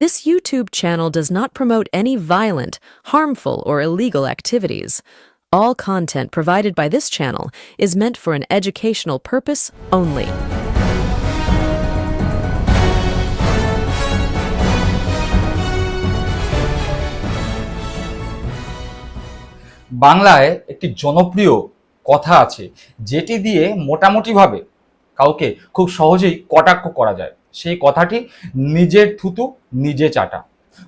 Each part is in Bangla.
This YouTube channel does not promote any violent, harmful, or illegal activities. All content provided by this channel is meant for an educational purpose only. বাংলায় একটি জনপ্রিয় কথা আছে যেটি দিয়ে মোটামুটিভাবে কাউকে খুব সহজেই কটাক্ষ করা যায় সেই কথাটি নিজের থুতু, নিজে চাটা।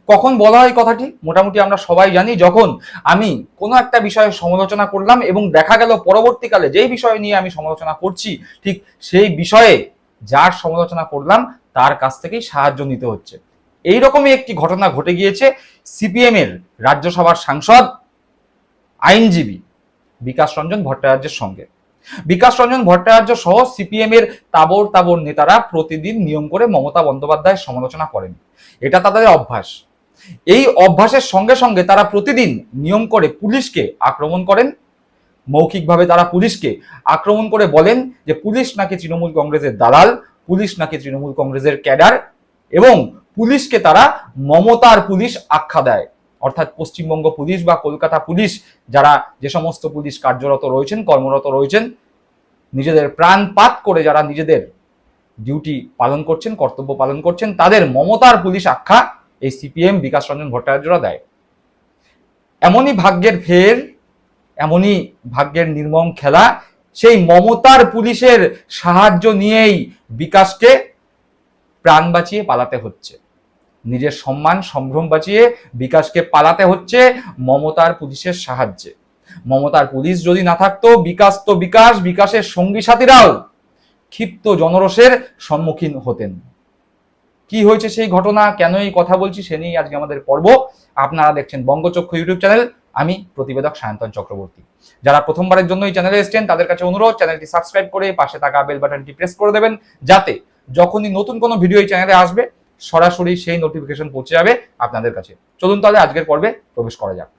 কখন বলা হয় কথাটি? মোটামুটি আমরা সবাই জানি যখন আমি কোনো একটা বিষয়ে সমালোচনা করলাম এবং দেখা গেল পরবর্তীকালে যেই বিষয় নিয়ে আমি সমালোচনা করছি, ঠিক সেই বিষয়ে যার সমালোচনা করলাম তার কাছ থেকেই সাহায্য নিতে হচ্ছে। এইরকমই একটি ঘটনা ঘটে গিয়েছে সিপিএম এর রাজ্যসভার সাংসদ, আইনজীবী বিকাশ রঞ্জন ভট্টাচার্যের সঙ্গে। বিকাশ রঞ্জন ভট্টাচার্য সহ সিপিএম এর তাবর তাবর নেতারা প্রতিদিন নিয়ম করে মমতা বন্দ্যোপাধ্যায়ের সমালোচনা করেন। এটা তাদের অভ্যাস। এই অভ্যাসের সঙ্গে সঙ্গে তারা প্রতিদিন নিয়ম করে পুলিশকে আক্রমণ করেন। মৌখিকভাবে তারা পুলিশকে আক্রমণ করে বলেন যে, পুলিশ নাকি তৃণমূল কংগ্রেসের দালাল, পুলিশ নাকি তৃণমূল কংগ্রেসের ক্যাডার এবং পুলিশকে তারা মমতার পুলিশ আখ্যা দেয়। অর্থাৎ পশ্চিমবঙ্গ পুলিশ বা কলকাতা পুলিশ যারা যে সমস্ত পুলিশ কার্যরত রয়েছেন, কর্মরত রয়েছেন, নিজেদের প্রাণপাত করে যারা নিজেদের ডিউটি পালন করছেন, কর্তব্য পালন করছেন, তাদের মমতার পুলিশ আখ্যা এই সিপিএম বিকাশ রঞ্জন ভট্টাচার্যরা দেয়। এমনই ভাগ্যের ফের, এমনই ভাগ্যের নির্মম খেলা, সেই মমতার পুলিশের সাহায্য নিয়েই বিকাশকে প্রাণ বাঁচিয়ে পালাতে হচ্ছে। নিজের সম্মান, সম্ভ্রম বাঁচিয়ে বিকাশকে পালাতে হচ্ছে মমতার পুলিশের সাহায্যে। মমতার পুলিশ যদি না থাকতো, বিকাশ তো বিকাশ, বিকাশের সঙ্গী সাথীরাও ক্ষিপ্ত জনরসের সম্মুখীন হতেন। কি হয়েছে সেই ঘটনা? কেন এই কথা বলছি সে নিয়েই আজকে আমাদের পর্ব। আপনারা দেখছেন বঙ্গচক্ষু ইউটিউব চ্যানেল। আমি প্রতিবেদক সায়ন্তন চক্রবর্তী। যারা প্রথমবারের জন্য এই চ্যানেলে এসছেন, তাদের কাছে অনুরোধ, চ্যানেলটি সাবস্ক্রাইব করে পাশে থাকা বেল বাটনটি প্রেস করে দেবেন, যাতে যখনই নতুন কোনো ভিডিও এই চ্যানেলে আসবে সরাসরি সেই নোটিফিকেশন পৌঁছে যাবে আপনাদের কাছে। চলুন তাহলে আজকের পর্বে প্রবেশ করা যাক।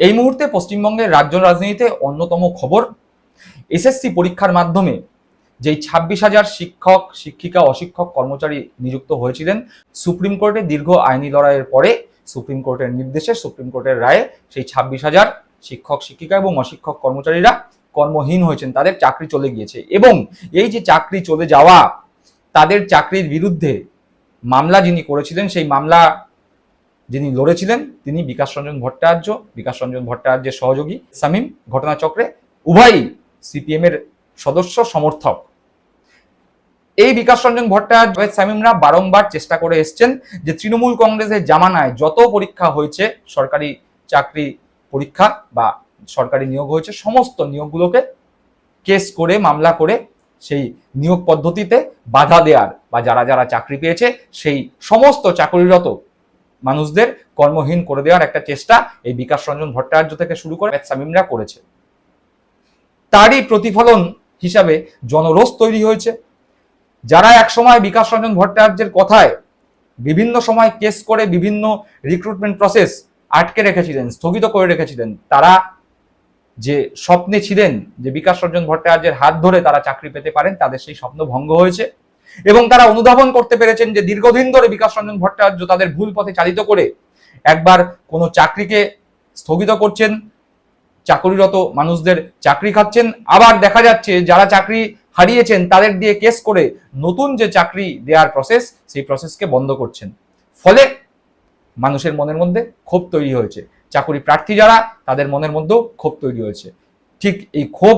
এই মুহূর্তে পশ্চিমবঙ্গের রাজ্য রাজনীতিতে অন্যতম খবর, এসএসসি পরীক্ষার মাধ্যমে যেই ছাব্বিশ হাজার শিক্ষক, শিক্ষিকা, অশিক্ষক, কর্মচারী নিযুক্ত হয়েছিলেন, সুপ্রিম কোর্টে দীর্ঘ আইনি লড়াইয়ের পরে সুপ্রিম কোর্টের নির্দেশে, সুপ্রিম কোর্টের রায়ে সেই ছাব্বিশ হাজার শিক্ষক, শিক্ষিকা এবং অশিক্ষক কর্মচারীরা কর্মহীন হয়েছেন, তাদের চাকরি চলে গিয়েছে এবং এই যে চাকরি চলে যাওয়া তাদের চাকরির বিরুদ্ধে মামলা যিনি করেছিলেন, সেই মামলা যিনি লড়েছিলেন, তিনি বিকাশ রঞ্জন ভট্টাচার্য, বিকাশ রঞ্জন ভট্টাচার্যের সহযোগী সামিম ঘটনাচক্রে উভয়ই সিপিএম এর সদস্য, সমর্থক। এই বিকাশ রঞ্জন ভট্টাচার্য সামিমরা বারংবার চেষ্টা করে এসছেন যে তৃণমূল কংগ্রেসের জামানায় যত পরীক্ষা হয়েছে, সরকারি চাকরি পরীক্ষা বা সরকারি নিয়োগ হয়েছে, সমস্ত নিয়োগগুলোকে কেস করে, মামলা করে সেই নিয়োগ পদ্ধতিতে বাধা দেওয়ার বা যারা যারা চাকরি পেয়েছে, সেই সমস্ত চাকরিরত মানুষদের কর্মহীন করে দেওয়ার একটা চেষ্টা এই বিকাশ রঞ্জন ভট্টাচার্য থেকে শুরু করে সামিমরা করেছে। তারই প্রতিফলন হিসাবে জনরোষ তৈরি হয়েছে। যারা একসময় বিকাশ রঞ্জন ভট্টাচার্যের কথায় বিভিন্ন সময় কেস করে বিভিন্ন রিক্রুটমেন্ট প্রসেস আটকে রেখেছিলেন, স্থগিত করে রেখেছিলেন, তারা যে স্বপ্নে ছিলেন যে বিকাশ রঞ্জন ভট্টাচার্যের হাত ধরে তারা চাকরি পেতে পারেন, তাদের সেই স্বপ্ন ভঙ্গ হয়েছে। এবং তারা অনুধাবন করতে পেরেছেন যে দীর্ঘদিন ধরে বিকাশ রঞ্জন ভট্টাচার্য তাদের ভুল পথে চালিত করে একবার কোনো চাকরিকে স্থগিত করছেন, চাকরিরত মানুষদের চাকরি খাচ্ছেন। আবার দেখা যাচ্ছে যারা চাকরি হারিয়েছেন তাদের দিয়ে কেস করে নতুন যে চাকরি দেওয়ার প্রসেস সেই প্রসেসকে বন্ধ করছেন। ফলে মানুষের মনের মধ্যে ক্ষোভ তৈরি হয়েছে। চাকরি প্রার্থী যারা, তাদের মনের মধ্যেও ক্ষোভ তৈরি হয়েছে। ঠিক এই ক্ষোভ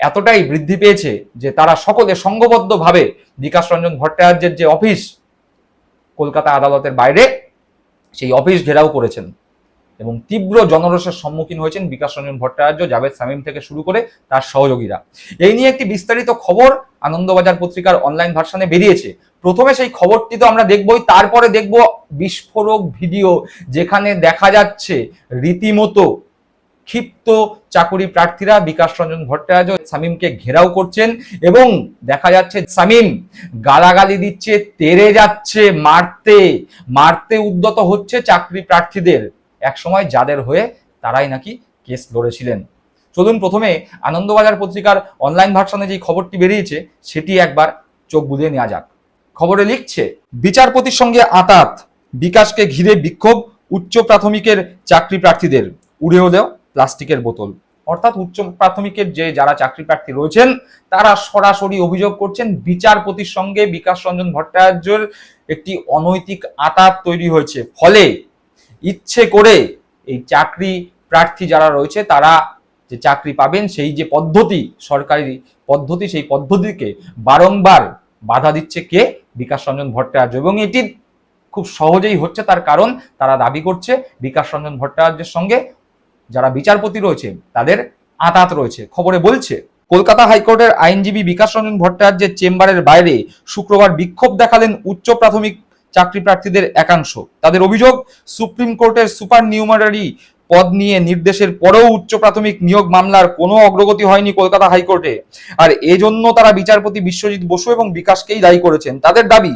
এতটাই বৃদ্ধি পেয়েছে যে তারা সকলে সংঘবদ্ধভাবে বিকাশ রঞ্জন ভট্টাচার্যের যে অফিস, কলকাতা আদালতের বাইরে, সেই অফিস ঘেরাও করেছেন। এবং তীব্র জনরসের সম্মুখীন হয়েছেন বিকাশ রঞ্জন ভট্টাচার্য, জাভেদ সামিম থেকে শুরু করে তার সহযোগীরা। এই নিয়ে একটি বিস্তারিত খবর আনন্দবাজার পত্রিকার অনলাইন ভার্সনে বেরিয়েছে। প্রথমে সেই খবরটি তো আমরা দেখবই, তারপরে দেখব বিস্ফোরক ভিডিও যেখানে দেখা যাচ্ছে রীতিমতো ক্ষিপ্ত চাকুরি প্রার্থীরা বিকাশ রঞ্জন ভট্টাচার্য সামিমকে ঘেরাও করছেন এবং দেখা যাচ্ছে সামিম গালাগালি দিচ্ছে, তেরে যাচ্ছে, মারতে মারতে উদ্যত হচ্ছে চাকরি প্রার্থীদের। একসময় যাদের হয়ে তারাই নাকি কেস লড়েছিলেন। চলুন প্রথমে আনন্দবাজার পত্রিকার অনলাইন ভার্সনে যে খবরটি বেরিয়েছে, সেটি একবার চোখ বুলিয়ে নেওয়া যাক। খবরে লিখছে, বিচারপতির সঙ্গে আতাত। বিকাশকে ঘিরে বিক্ষোভ, উচ্চ প্রাথমিকের চাকরি প্রার্থীদের। উড়ে হলেও প্লাস্টিকের বোতল। অর্থাৎ উচ্চ প্রাথমিকের যে যারা চাকরি প্রার্থী রয়েছেন, তারা সরাসরি অভিযোগ করছেন, বিচারপতির সঙ্গে বিকাশ রঞ্জন ভট্টাচার্যের একটি অনৈতিক আতাত তৈরি হয়েছে। ফলে ইচ্ছে করে এই চাকরি প্রার্থী যারা রয়েছে, তারা যে চাকরি পাবেন, সেই যে পদ্ধতি, সরকারি পদ্ধতি, সেই পদ্ধতিকে বারংবার বাধা দিচ্ছে কে? বিকাশ রঞ্জন ভট্টাচার্য। এবং এটি খুব সহজেই হচ্ছে, তার কারণ তারা দাবি করছে বিকাশ রঞ্জন ভট্টাচার্যের সঙ্গে যারা বিচারপতি রয়েছে, তাদের আতাত রয়েছে। খবরে বলছে, কলকাতা হাইকোর্টের আইনজীবী বিকাশ রঞ্জন ভট্টাচার্যের চেম্বারের বাইরে শুক্রবার বিক্ষোভ দেখালেন উচ্চ প্রাথমিক চাকরি প্রার্থীদের একাংশ। তাদের অভিযোগ, সুপ্রিম কোর্টের সুপার নিউমারারি পদ নিয়ে নির্দেশের পরেও উচ্চ প্রাথমিক নিয়োগ মামলার কোনো অগ্রগতি হয়নি কলকাতা হাইকোর্টে। আর এজন্য তারা বিচারপতি বিশ্বজিৎ বসু এবং বিকাশকেই দায়ী করেছেন। তাদের দাবি,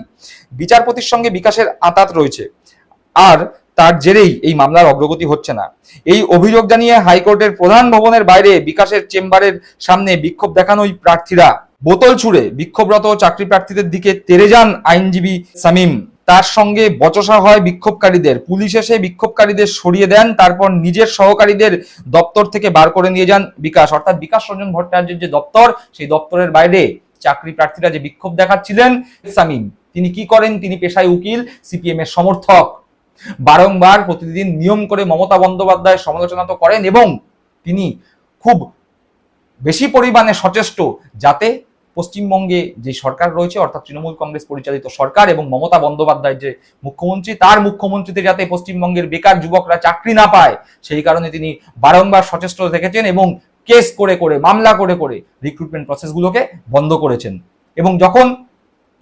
বিচারপতির সঙ্গে বিকাশের আতাত রয়েছে। আর তার জেরেই এই মামলার অগ্রগতি হচ্ছে না। এই অভিযোগ জানিয়ে হাইকোর্টের প্রধান ভবনের বাইরে বিকাশের চেম্বারের সামনে বিক্ষোভ দেখানো ওই প্রার্থীরা। বোতল ছুড়ে বিক্ষোভরত চাকরি প্রার্থীদের দিকে তেরে যান আইনজীবী সামিম। তার সঙ্গে বচসা হয় বিক্ষোভকারীদের। পুলিশ এসে বিক্ষোভকারীদের সরিয়ে দেন, তারপর নিজের সহকারীদের দপ্তর থেকে বার করে নিয়ে যান বিকাশ। অর্থাৎ বিকাশ রঞ্জন ভট্টাচার্যের যে দপ্তর, সেই দপ্তরের বাইরে চাকরি প্রার্থীরা যে বিক্ষোভ দেখাচ্ছিলেন, সামিম, তিনি কি করেন? তিনি পেশায় উকিল, সিপিএম এর সমর্থক। বারংবার প্রতিদিন নিয়ম করে মমতা বন্দ্যোপাধ্যায় সমালোচনা তো করেন এবং তিনি খুব বেশি পরিমাণে সচেষ্ট যাতে পশ্চিমবঙ্গে যে সরকার রয়েছে, অর্থাৎ তৃণমূল কংগ্রেস পরিচালিত সরকার এবং মমতা বন্দ্যোপাধ্যায় যে মুখ্যমন্ত্রী, তার মুখ্যমন্ত্রীতে যাতে পশ্চিমবঙ্গের বেকার যুবকরা চাকরি না পায়, সেই কারণে তিনি বারংবার সচেষ্ট থেকেছেন এবং কেস করে করে, মামলা করে করে রিক্রুটমেন্ট প্রসেসগুলোকে বন্ধ করেছেন। এবং যখন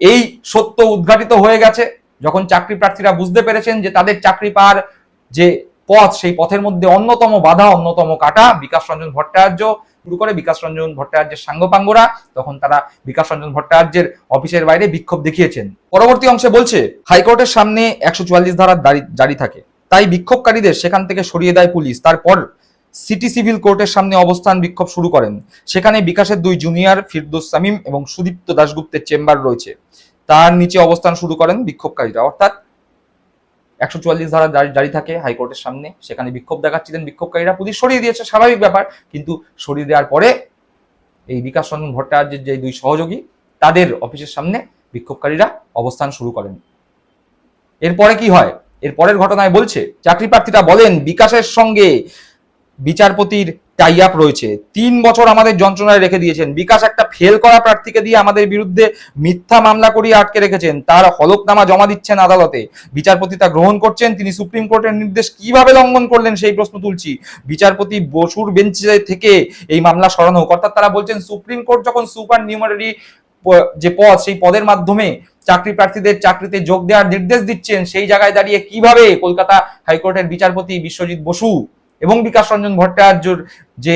এই সত্য উদ্ঘাটিত হয়ে গেছে, যখন চাকরি প্রার্থীরা বুঝতে পেরেছেন যে তাদের চাকরি পাওয়ার যে পথ, সেই পথের মধ্যে অন্যতম বাধা, অন্যতম কাটা বিকাশ রঞ্জন ভট্টাচার্য শুরু করে বিকাশ রঞ্জন ভট্টাচার্যের সাঙ্গপাঙ্গরা, তখন তারা বিকাশ রঞ্জন ভট্টাচার্যের অফিসের বাইরে বিক্ষোভ দেখিয়েছেন। পরবর্তী অংশে বলছে, হাইকোর্টের সামনে একশো চুয়াল্লিশ ধারা জারি থাকে। তাই বিক্ষোভকারীদের সেখান থেকে সরিয়ে দেয় পুলিশ। তারপর সিটি সিভিল কোর্টের সামনে অবস্থান বিক্ষোভ শুরু করেন। সেখানে বিকাশের দুই জুনিয়র ফিরদোস সামিম এবং সুদীপ্ত দাশগুপ্তের চেম্বার রয়েছে। তার নিচে অবস্থান শুরু করেন বিক্ষোভকারীরা। অর্থাৎ একশো চুয়াল্লিশ ধারা জারি থাকে হাইকোর্টের সামনে। সেখানে বিক্ষোভ দেখাচ্ছিলেন বিক্ষোভকারীরা। পুলিশ সরিয়ে দিয়েছে, স্বাভাবিক ব্যাপার, কিন্তু সরিয়ে দেওয়ার পরে এই বিকাশ রঞ্জন ভট্টাচার্যের যে দুই সহযোগী, তাদের অফিসের সামনে বিক্ষোভকারীরা অবস্থান শুরু করেন। এরপরে কি হয়? এর পরের ঘটনায় বলছে, চাকরি প্রার্থীরা বলেন, বিকাশের সঙ্গে বিচারপতির টাই আপ রয়েছে। তিন বছর আমাদের যন্ত্রণায় রেখে দিয়েছেন। বিকাশ একটা ফেল করা প্রার্থীকে দিয়ে আমাদের বিরুদ্ধে মিথ্যা মামলা করিয়ে আটকে রেখেছেন। তার হলফনামা জমা দিচ্ছেন আদালতে। বিচারপতি তা গ্রহণ করছেন। তিনি সুপ্রিম কোর্টের নির্দেশ কীভাবে লঙ্ঘন করলেন সেই প্রশ্ন তুলছি। বিচারপতি বসুর বেঞ্চে থেকে এই মামলা সরানো হোক। অর্থাৎ তারা বলছেন, সুপ্রিম কোর্ট যখন সুপার নিউমারি যে পদ, সেই পদের মাধ্যমে চাকরি প্রার্থীদের চাকরিতে যোগ দেওয়ার নির্দেশ দিচ্ছেন, সেই জায়গায় দাঁড়িয়ে কীভাবে কলকাতা হাইকোর্টের বিচারপতি বিশ্বজিৎ বসু এবং বিকাশ রঞ্জন ভট্টাচার্যর যে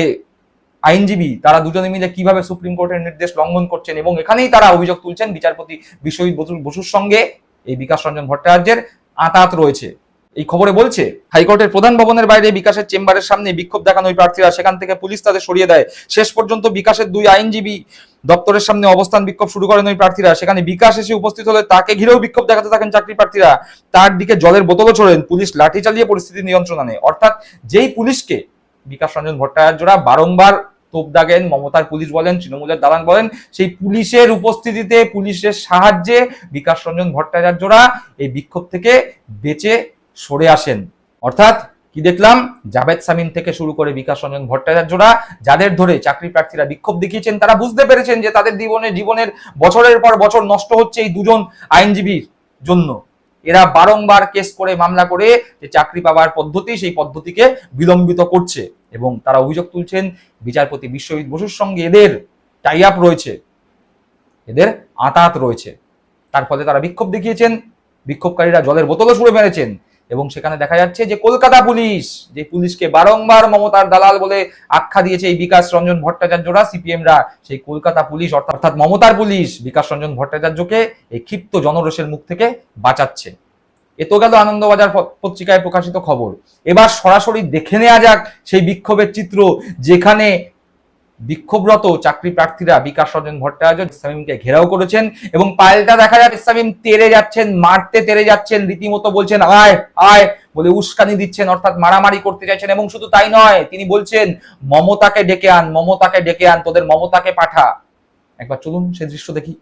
আইনজীবী, তারা দুজনে মিলে কীভাবে সুপ্রিম কোর্টের নির্দেশ লঙ্ঘন করছেন এবং এখানেই তারা অভিযোগ তুলছেন বিচারপতি বিশ্বজিৎ বসু বসুর সঙ্গে এই বিকাশ রঞ্জন ভট্টাচার্যের আতাত রয়েছে। এই খবরে বলছে, হাইকোর্টের প্রধান ভবনের বাইরে বিকাশের চেম্বারের সামনে বিক্ষোভ দেখানো ওই প্রার্থীরা। সেখান থেকে পুলিশ তাদের সরিয়ে দেয়। শেষ পর্যন্ত বিকাশের দুই আইনজীবী দপ্তরের সামনে অবস্থান বিক্ষোভ শুরু করেন ওই প্রার্থীরা। সেখানে বিকাশ এসে উপস্থিত হলে তাকে ঘিরেও বিক্ষোভ দেখাতে থাকেন চাকরি প্রার্থীরা। তার দিকে জলের বোতলও ছোড়েন পুলিশ, লাঠি চালিয়ে পরিস্থিতি নিয়ন্ত্রণ আনে অর্থাৎ যেই পুলিশকে বিকাশ রঞ্জন ভট্টাচার্যরা বারংবার তোপ দাগেন, মমতার পুলিশ বলেন, তৃণমূলের দালান বলেন, সেই পুলিশের উপস্থিতিতে, পুলিশের সাহায্যে বিকাশ রঞ্জন ভট্টাচার্যরা এই বিক্ষোভ থেকে বেঁচে সরে আসেন। অর্থাৎ কি দেখলাম? জাভেদ সামিন থেকে শুরু করে বিকাশ রঞ্জন ভট্টাচার্যরা যাদের ধরে চাকরি প্রার্থীরা বিক্ষোভ দেখিয়েছেন, তারা বুঝতে পেরেছেন যে তাদের জীবনে, জীবনের বছরের পর বছর নষ্ট হচ্ছে এই দুজন আইনজীবীর জন্য। এরা বারংবার কেস করে মামলা করে যে চাকরি পাওয়ার পদ্ধতি সেই পদ্ধতিকে বিলম্বিত করছে এবং তারা অভিযোগ তুলছেন বিচারপতি বিশ্বজিৎ বসুর সঙ্গে এদের টাই আপ রয়েছে। এদের আতাত রয়েছে। তার ফলে তারা বিক্ষোভ দেখিয়েছেন। বিক্ষোভকারীরা জলের বোতলও ছুড়ে মেরেছেন। এবং সেখানে দেখা যাচ্ছে যে কলকাতা পুলিশ, যে পুলিশকে বারংবার মমতার দালাল বলে আখ্যা দিয়েছে এই বিকাশ রঞ্জন ভট্টাচার্যরা, সিপিএমরা। সেই কলকাতা পুলিশ, অর্থাৎ মমতার পুলিশ বিকাশ রঞ্জন ভট্টাচার্যকে এই ক্ষিপ্ত জনরোষের মুখ থেকে বাঁচাচ্ছে। এ তো গেল আনন্দবাজার পত্রিকায় প্রকাশিত খবর। এবার সরাসরি দেখে নেওয়া যাক সেই বিক্ষোভের চিত্র যেখানে বিক্ষোভরত চাকরি প্রার্থীরা বিকাশ রঞ্জন ভট্টাচার্য ইসলামিমকে ঘেরাও করেছেন এবং পাল্টা দেখা যাচ্ছে ইসলামিম তেরে যাচ্ছেন মারতে তেরে যাচ্ছেন রীতিমতো বলছেন আয় আয় বলে উস্কানি দিচ্ছেন অর্থাৎ মারামারি করতে চাইছেন এবং শুধু তাই নয় তিনি বলছেন মমতাকে ডেকে আন মমতাকে ডেকে আন তোদের মমতাকে পাঠা একবার চলুন সে দৃশ্য দেখি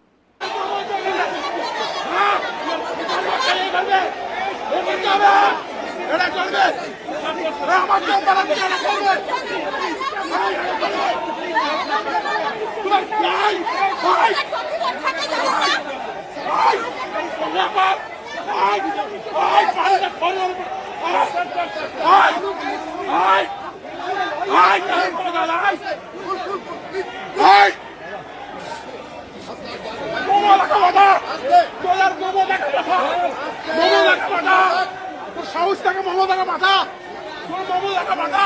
তো তারা কেন করবে সাহস থাকে মমতাকে মাথা তোর মমতাকে মাথা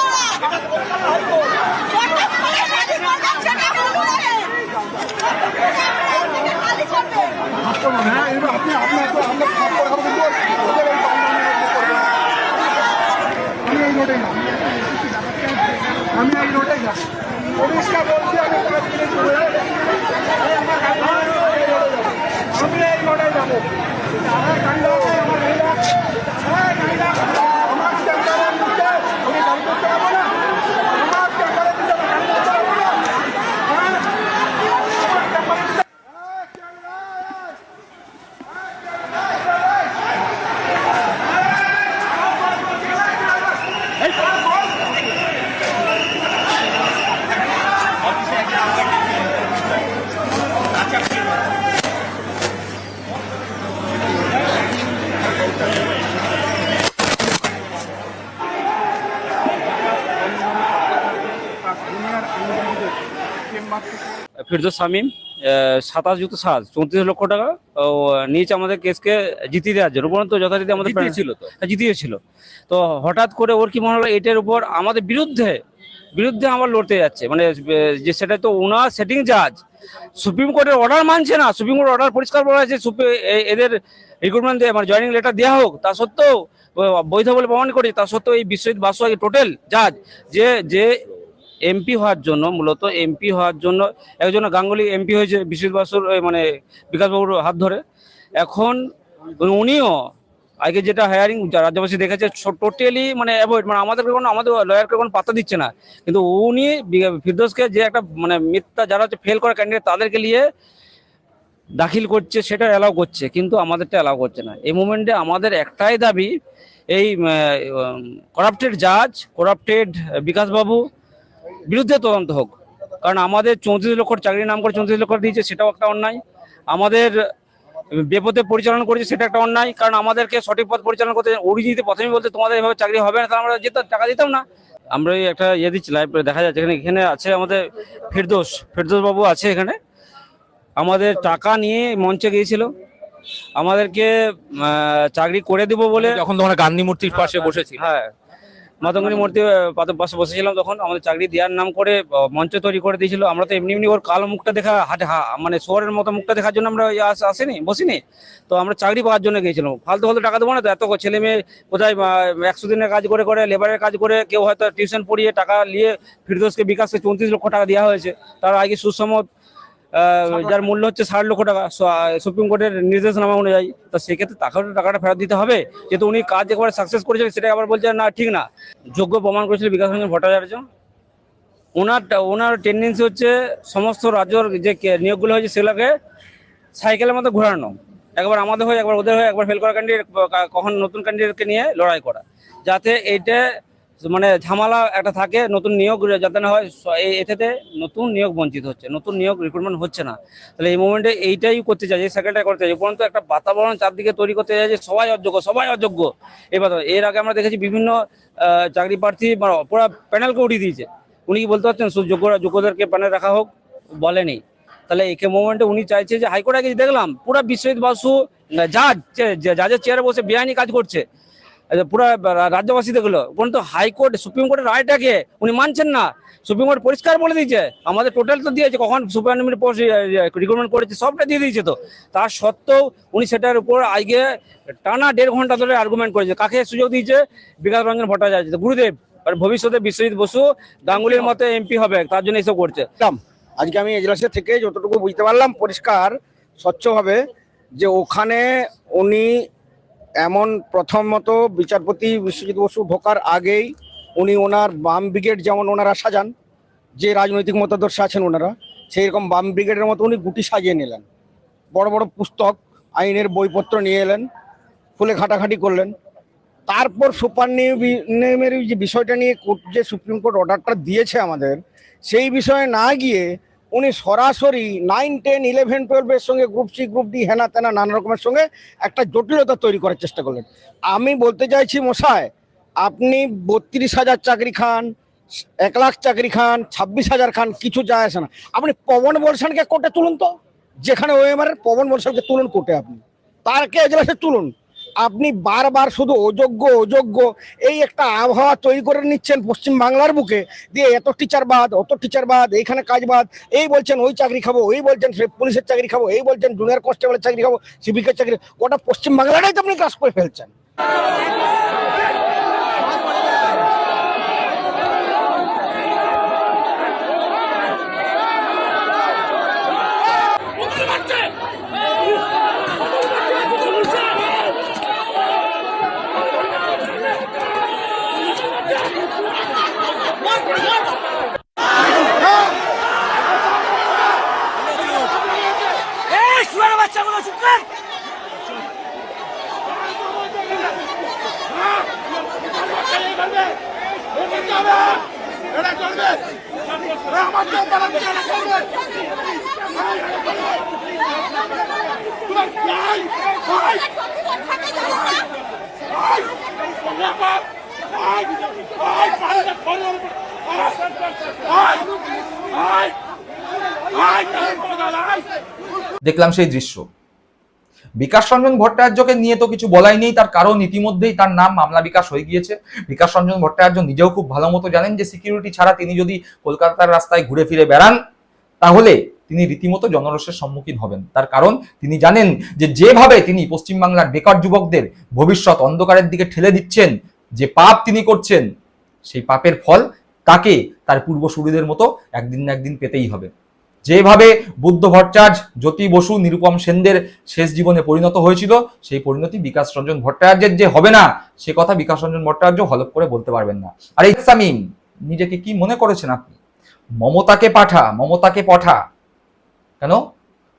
আপনি আপনার তো আমরা খাপ করে খাব আমি এই রোডে যাব আমি এই আমার হ্যাঁ, আমার গাড়ি রাখো। হ্যাঁ, গাড়ি রাখো। আমার চেম্বারের নিচে আমি গাড়ি করতে পারব না আমার চেম্বারের নিচে আমি গাড়ি করতে পারব না হ্যাঁ, আমার চেম্বারের নিচে হ্যাঁ, চেম্বার। ফিরদোস শামীম সাতাশ যুক্ত সাত চৌত্রিশ লক্ষ টাকা। ও নিয়েছে আমাদের কেসকে জিতিয়ে দেওয়ার জন্য উপরন্ত যথারীতি আমাদের জিতিয়েছিল তো। হ্যাঁ, জিতিয়েছিল। তো হঠাৎ করে ওর কি মনে হলো এটার উপর আমাদের বিরুদ্ধে বিরুদ্ধে আমার লড়তে যাচ্ছে। মানে যে সেটা তো ওনার সেটিং জাজ সুপ্রিম কোর্টের অর্ডার মানছে না। সুপ্রিম কোর্ট অর্ডার পরিষ্কার বলা এ- এদের রিক্রুটমেন্ট দিয়ে মানে জয়নিং লেটার দেওয়া হোক তা সত্ত্বেও বৈধ বলে প্রমাণ করি তা সত্ত্বেও এই বিশ্বজিৎ বাসু টোটাল জাজ যে যে এমপি হওয়ার জন্য, মূলত এমপি হওয়ার জন্য একজন গাঙ্গুলি এমপি হয়েছে বিশ্বজিৎ বাসুর মানে বিকাশবাবুর হাত ধরে। এখন উনিও, আগে যেটা হায়ারিং রাজ্যবাসী দেখেছে টোটালি মানে অ্যাভয়েড মানে আমাদের কোনো, আমাদের লয়ারকে কোনো পাত্তা দিচ্ছে না। কিন্তু উনি ফিরদোসকে যে একটা মানে মিথ্যা যারা হচ্ছে ফেল করা ক্যান্ডিডেট তাদেরকে নিয়ে দাখিল করছে, সেটা অ্যালাউ করছে, কিন্তু আমাদেরটা অ্যালাউ করছে না। এই মুমেন্টে আমাদের একটাই দাবি, এই করাপ্টেড জাজ করাপ্টেড বিকাশবাবু বিরুদ্ধে তদন্ত হোক। কারণ আমাদের চৌত্রিশ লক্ষ চাকরির নাম করে চৌত্রিশ লক্ষ দিয়েছে সেটাও একটা অন্যায়। আমাদের বেপথে পরিচালনা করেছে সেটা একটা অন্যায়। কারণ আমাদেরকে সঠিক পথ পরিচালনা করতে অরিজিতে প্রথমেই বলতে তোমাদের এভাবে চাকরি হবে না তাহলে আমরা যেতাম টাকা দিতাম না। আমরা এই একটা ইয়ে দিচ্ছি লাইভ দেখা যাচ্ছে। এখানে এখানে আছে আমাদের ফিরদোস। ফিরদোস বাবু আছে এখানে। আমাদের টাকা নিয়ে মঞ্চে গিয়েছিল। আমাদেরকে চাকরি করে দেবো বলে যখন তোমরা গান্ধী মূর্তির পাশে বসেছি হ্যাঁ। মাতঙ্গিনী মূর্তি পাশে বসেছিলাম তখন। আমাদের চাকরি দেওয়ার নাম করে মঞ্চ তৈরি করে দিয়েছিল। আমরা তো এমনি এমনি ওর কালো মুখটা দেখা হাটে মানে শহরের মতো মুখটা দেখার জন্য আমরা আস- আসিনি বসিনি। তো আমরা চাকরি পাওয়ার জন্য গিয়েছিলাম। ফালতু ফালতু টাকা দেবো না তো এত ছেলে মেয়ে কোথায় একশো দিনের কাজ করে করে লেবারের কাজ করে কেউ হয়তো টিউশন পড়িয়ে টাকা নিয়ে ফিরদোসকে বিকাশকে চৌত্রিশ লক্ষ টাকা দেওয়া হয়েছে। তার আগে আহ, যার মূল্য হচ্ছে ষাট লক্ষ টাকা। সুপ্রিম কোর্টের নির্দেশনামা অনুযায়ী তো সেক্ষেত্রে টাকাটা টাকাটা ফেরত দিতে হবে। যেহেতু উনি কাজ একবার সাকসেস করেছিলেন সেটা আবার বলছেন না ঠিক না। যোগ্য প্রমাণ করেছিল বিকাশ রঞ্জন ভট্টাচার্য। ওনার ওনার টেন্ডেন্সি হচ্ছে সমস্ত রাজ্যর যে নিয়োগগুলো হয়েছে সেগুলোকে সাইকেলের মতো ঘোরানো। একবার আমাদের হয়ে একবার ওদের হয়ে একবার ফেল করা ক্যান্ডিডেট কখন নতুন ক্যান্ডিডেটকে নিয়ে লড়াই করা। যাতে এইটা মানে ঝামেলা একটা থাকে, নতুন নিয়োগ যাতে না হয়, স- এ- এটাতে নতুন নিয়োগ বঞ্চিত হচ্ছে, নতুন নিয়োগ রিক্রুটমেন্ট হচ্ছে না। তাহলে এই মোমেন্টে এইটাই করতে চাই এই সেকেন্ডটা করতে চাই পর্যন্ত একটা বাতাবরণ চারদিকে তৈরি করতে চাই যে সবাই অযোগ্য সবাই অযোগ্য। এবার এর আগে আমরা দেখেছি বিভিন্ন চাকরি প্রার্থী পুরো প্যানেলকে উঠিয়ে দিয়েছে। উনি কি বলতে পারছেন শুধু যোগ্য যোগ্যদেরকে প্যানেল রাখা হোক? বলেনি। তাহলে একে মোমেন্টে উনি চাইছে যে হাইকোর্ট দেখলাম, পুরো বিশ্বজিৎ বাসু জাজ জাজের চেয়ারে বসে বেআইনি কাজ করছে পুরো রা- রাজ্যবাসী দেখল। পর্যন্ত হাইকোর্ট সুপ্রিম কোর্টের রায়টাকে উনি মানছেন না। সুপ্রিম কোর্ট পরিষ্কার বলে দিয়েছে। আমাদের টোটাল তো দিয়েছে, কখন সুপারিনমেন্ট পোস্ট রিক্রুটমেন্ট করেছে, সবটা দিয়ে দিয়েছে তো। তার সত্ত্বেও উনি সেটার উপর আজকে টানা দেড় ঘণ্টা ধরে আর্গুমেন্ট করেছে। কাকে সুযোগ দিয়েছে? বিকাশ রঞ্জন ভট্টাচার্য। গুরুদেব, আর ভবিষ্যতে বিশ্বজিৎ বসু গাঙ্গুলির মতো এমপি হবে, তার জন্য এসব করছে। আজকে আমি এজলাসে থেকে যতটুকু বুঝতে পারলাম, পরিষ্কার, স্বচ্ছভাবে, যে ওখানে উনি এমন প্রথমত বিচারপতি বিশ্বজিৎ বসু ঢোকার আগেই উনি ওনার বাম ব্রিগেড যেমন ওনারা সাজান, যে রাজনৈতিক মতাদর্শ আছেন ওনারা সেই রকম বাম ব্রিগেডের মতো উনি গুটি সাজিয়ে নিলেন। বড় বড় পুস্তক, আইনের বইপত্র নিয়ে এলেন ফুলে ঘাটাঘাটি করলেন। তারপর সুপার নিয়মের যে বিষয়টা নিয়ে কোর্ট, যে সুপ্রিম কোর্ট অর্ডারটা দিয়েছে আমাদের, সেই বিষয়ে না গিয়ে উনি সরাসরি নাইন টেন ইলেভেন টুয়েলভের সঙ্গে গ্রুপ সি গ্রুপ ডি হেনা তেনা নানা রকমের সঙ্গে একটা জটিলতা তৈরি করার চেষ্টা করলেন। আমি বলতে চাইছি মশাই, আপনি বত্রিশ হাজার চাকরি খান, এক লাখ চাকরি খান, ছাব্বিশ হাজার খান, কিছু যায় আসে না। আপনি পবন বলসানকে কোর্টে তুলুন তো। যেখানে ওএমআর পবন বলসানকে তুলুন কোর্টে আপনি। তারকে এজলাসে তুলুন? আপনি বারবার শুধু অযোগ্য অযোগ্য, এই একটা আবহাওয়া তৈরি করে নিচ্ছেন পশ্চিম বাংলার বুকে, দিয়ে এত টিচার বাদ, অত টিচার বাদ, এইখানে কাজ বাদ, এই বলছেন ওই চাকরি খাব, ওই বলছেন পুলিশের চাকরি খাব, এই বলছেন জুনিয়র কনস্টেবলের চাকরি খাব সিভিকের চাকরি ওটা পশ্চিম বাংলাটাই তো আপনি কাজ করে ফেলছেন। দেখলাম সেই দৃশ্য। বিকাশ রঞ্জন ভট্টাচার্যকে নিয়ে তো কিছু বলাই নেই, তার কারণ ইতিমধ্যেই তার নাম মামলা বিকাশ হয়ে গিয়েছে। বিকাশ রঞ্জন ভট্টাচার্য নিজেও খুব ভালো মতো জানেন যে সিকিউরিটি ছাড়া তিনি যদি কলকাতার রাস্তায় ঘুরে ফিরে বেড়ান, তাহলে তিনি রীতিমতো জনরসের সম্মুখীন হবেন। তার কারণ তিনি জানেন যে যেভাবে তিনি পশ্চিমবাংলার বেকার যুবকদের ভবিষ্যৎ অন্ধকারের দিকে ঠেলে দিচ্ছেন, যে পাপ তিনি করছেন, সেই পাপের ফল তাকে তার পূর্বসূরীদের মতো একদিন না একদিন পেতেই হবে। যেভাবে বুদ্ধ ভট্টাচার্য জ্যোতি বসু, নিরুপম সেনদের শেষ জীবনে পরিণত হয়েছিল, সেই পরিণতি বিকাশ রঞ্জন ভট্টাচার্যের যে হবে না, সে কথা বিকাশ রঞ্জন ভট্টাচার্য হলপ করে বলতে পারবেন না। আর এই সামিম নিজেকে কি মনে করেছেন আপনি? মমতাকে পাঠা, মমতাকে পঠা। কেন?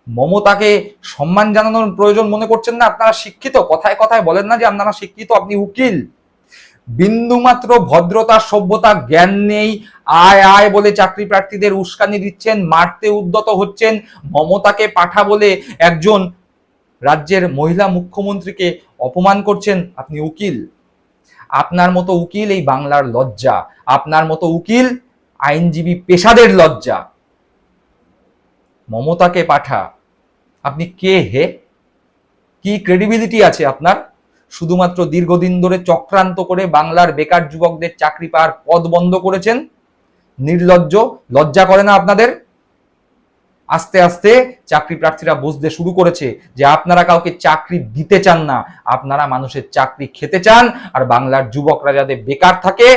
মমতাকে সম্মান জানানোর প্রয়োজন মনে করছেন না? আপনারা শিক্ষিত, কথায় কথায় বলেন না যে আপনারা শিক্ষিত, আপনি উকিল। বিন্দুমাত্র ভদ্রতা, সভ্যতা, জ্ঞান নেই। আয় আয় বলে চাকরি প্রার্থীদের উস্কানি দিচ্ছেন, মারতে উদ্যত হচ্ছেন, মমতাকে পাঠা বলে একজন রাজ্যের মহিলা মুখ্যমন্ত্রীকে অপমান করছেন আপনি উকিল। আপনার মতো উকিল এই বাংলার লজ্জা। আপনার মতো উকিল আইনজীবী পেশাদের লজ্জা। মমতাকে পাঠা। আপনি কে হে? কি ক্রেডিবিলিটি আছে আপনার? শুধুমাত্র দীর্ঘদিন ধরে চক্রান্ত করে বাংলার বেকার যুবকদের চাকরি পাওয়ার পদ বন্ধ করেছেন। নির্লজ্জ, লজ্জা করে না আপনাদের? আস্তে আস্তে চাকরি প্রার্থীরা বুঝতে শুরু করেছে যে আপনারা কাউকে চাকরি দিতে চান না। আপনারা মানুষের চাকরি খেতে চান আর বাংলার যুবকরা যাতে বেকার থাকে,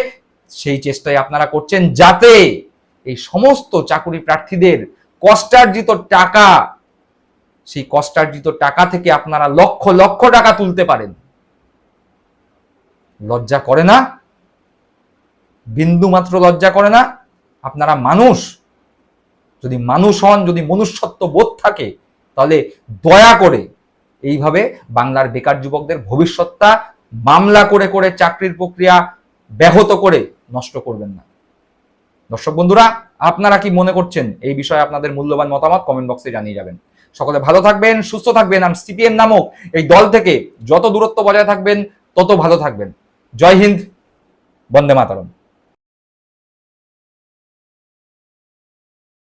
সেই চেষ্টাই আপনারা করছেন যাতে এই সমস্ত চাকরি প্রার্থীদের কষ্টার্জিত টাকা, সেই কষ্টার্জিত টাকা থেকে আপনারা লক্ষ লক্ষ টাকা তুলতে পারেন। লজ্জা করে না? বিন্দু মাত্র লজ্জা করে না? আপনারা মানুষ। যদি মানুষ হন, যদি মনুষ্যত্ব বোধ থাকে, তাহলে দয়া করে এইভাবে বাংলার বেকার যুবকদের ভবিষ্যৎটা মামলা করে করে চাকরির প্রক্রিয়া ব্যাহত করে নষ্ট করবেন না। দর্শক বন্ধুরা, আপনারা কি মনে করছেন? এই বিষয়ে আপনাদের মূল্যবান মতামত কমেন্ট বক্সে জানিয়ে যাবেন। সকলে ভালো থাকবেন, সুস্থ থাকবেন। আর সিপিএম নামক এই দল থেকে যত দূরত্ব বজায় থাকবেন, তত ভালো থাকবেন। জয় হিন্দ বন্দে মাতারম।